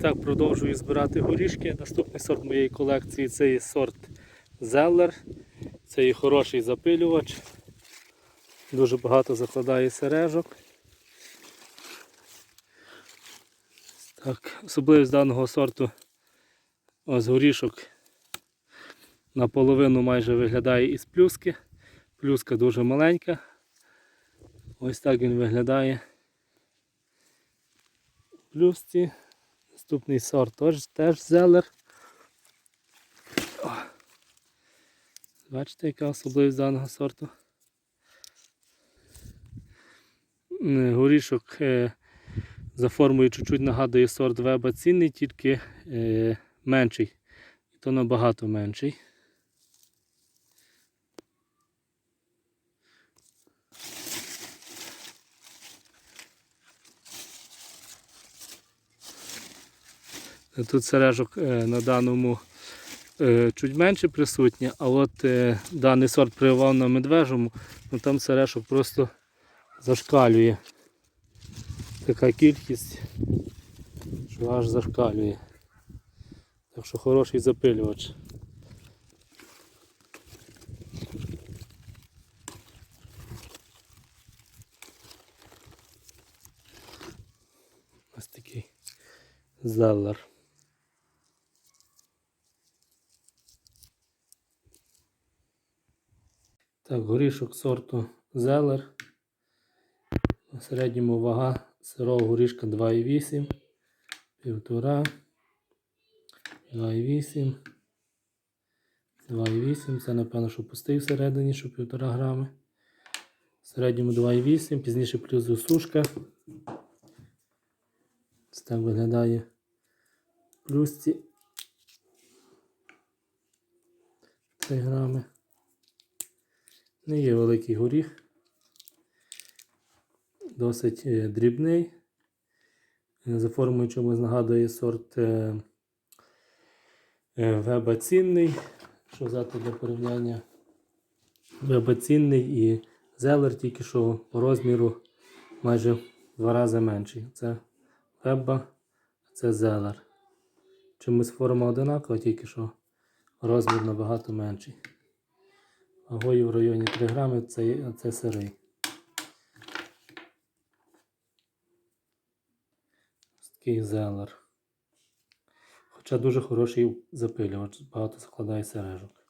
Так, продовжую збирати горішки. Наступний сорт моєї колекції це є сорт Зеллер. Це є хороший запилювач. Дуже багато закладає сережок. Так, особливість даного сорту ось горішок наполовину майже виглядає із плюски. Плюска дуже маленька. Ось так він виглядає. Плюсці. Наступний сорт теж, теж зелер. О. Бачите, яка особливість даного сорту? Горішок е, за формою чуть-чуть нагадує сорт веба цінний, тільки е, менший. І то набагато менший. Тут сережок е, на даному е, чуть менше присутні, а от е, даний сорт прививав на медвежому, ну там сережок просто зашкалює. Така кількість, що аж зашкалює. Так що хороший запилювач. Ось такий зеллер. Так, горішок сорту Зелер. На середньому вага сирого горішка 2,8, 1,5, 2,8, 2,8. Це напевно, що пустий всередині, що 1,5 грами. В середньому 2,8, пізніше плюс досушка. Ось так виглядає плюсці 3 грами. Не є великий горіх. Досить е, дрібний. Е, За формою чомусь нагадує сорт е, веба цінний. Що взяти для порівняння? Веба цінний і зелер тільки що по розміру майже в два рази менший. Це веба, це зелер. Чомусь форма одинакова, тільки що розмір набагато менший. Вагою в районі 3 грами це, це сирий. Такий зелер. Хоча дуже хороший запилювач, багато складає сережок.